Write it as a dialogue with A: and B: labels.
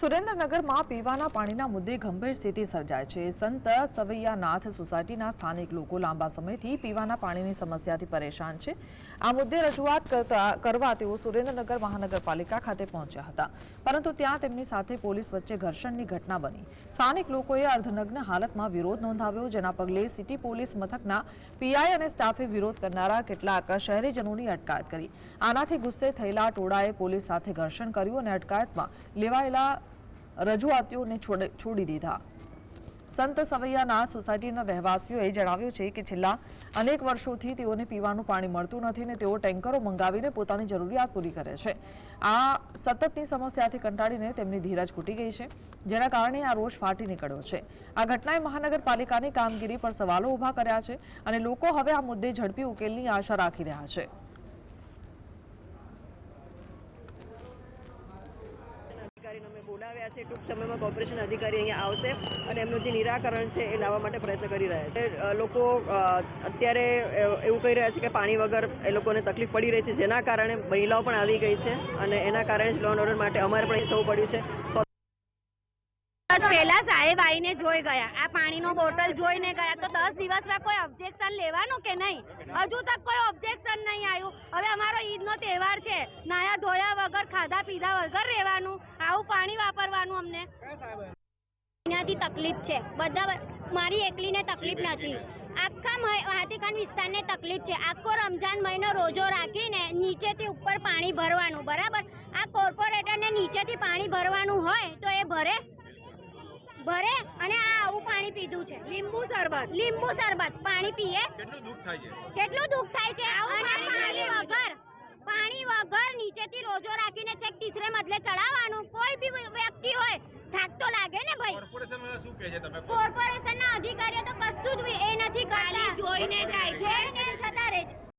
A: સુરેન્દ્રનગરમાં પીવાના પાણીના મુદ્દે ગંભીર સ્થિતિ સર્જાય છે. સંત સવૈયાનાથ સોસાયટીના સ્થાનિક લોકો લાંબા સમયથી પીવાના પાણીની સમસ્યાથી પરેશાન છે. આ મુદ્દે રજૂઆત કરતા, કરવા તેઓ સુરેન્દ્રનગર મહાનગરપાલિકા ખાતે પહોંચ્યા હતા. પરંતુ ત્યાં તેમની સાથે પોલીસ વચ્ચે ઘર્ષણની ઘટના બની. સ્થાનિક લોકોએ અર્ધનગ્ન હાલતમાં વિરોધ નોંધાવ્યો, જેના પગલે સિટી પોલીસ મથકના પીઆઈ અને સ્ટાફે વિરોધ કરનારા કેટલાક શહેરીજનોની અટકાયત કરી. આનાથી ગુસ્સે થયેલા ટોળાએ પોલીસ સાથે ઘર્ષણ કર્યું અને અટકાયતમાં લેવાયેલા રજૂઆતીઓને છોડ- દીધા. સંત સવૈયાના સોસાયટીના રહેવાસીઓએ જણાવ્યું છે કે છેલ્લા અનેક વર્ષોથી તેઓને પીવાનું પાણી મળતું નથી અને તેઓ ટેન્કરો મંગાવીને પોતાની જરૂરિયાત પૂરી કરે છે. આ સતતની સમસ્યાથી કંટાળીને તેમની ધીરજ ખૂટી ગઈ છે, જેના કારણે આ રોષ ફાટી નીકળ્યો છે. આ ઘટનાએ મહાનગરપાલિકાની કામગીરી પર સવાલો ઊભા કર્યા છે અને લોકો હવે આ મુદ્દે ઝડપી ઉકેલની આશા રાખી રહ્યા છે.
B: બોલાવ્યા છે, ટૂંક સમયમાં કોર્પોરેશન અધિકારી અહીંયા આવશે અને એમનું જે નિરાકરણ છે એ લાવવા માટે પ્રયત્ન કરી રહ્યા છે. લોકો અત્યારે એવું કહી રહ્યા છે કે પાણી વગર એ લોકોને તકલીફ પડી રહી છે, જેના કારણે મહિલાઓ પણ આવી ગઈ છે અને એના કારણે જ લો ઓર્ડર માટે અમારે પણ થવું પડ્યું છે.
C: પહેલા સાહેબ આવીને જોઈ ગયા. આ પાણીનો બોટલ જોઈને ગયા. તો દસ દિવસમાં કોઈ ઓબ્જેક્શન લેવાનું કે નહીં? હજુ તક કોઈ ઓબ્જેક્શન નહીં આવ્યું. હવે અમારો ઈદનો તહેવાર છે. નાયા ધોયા વગર, ખાધા પીધા વગર રહેવાનું. આવું પાણી વાપરવાનું અમને.
D: એનાથી તકલીફ છે. બધા મારી એકલીને તકલીફ નથી. આખા હાથીખંડ વિસ્તારને તકલીફ છે. આખો રમજાન મહિનો રોજો રાખીને નીચેથી ઉપર પાણી ભરવાનું બરાબર? આ કોર્પોરેટરને નીચેથી પાણી ભરવાનું હોય તો એ ભરે. ભરે અને આ આવું પાણી પીધું છે. લીંબુ શરબત. લીંબુ શરબત. પાણી પીએ.
E: કેટલું દુઃખ થાય છે?
D: કેટલું દુઃખ થાય છે? અને પાણી વગર પાણી વગર નીચેથી રોજો તો લાગે ને ભાઈ?
E: કોર્પોરેશન શું કહે છે તમે?
D: કોર્પોરેશનના અધિકારીઓ તો કશું જ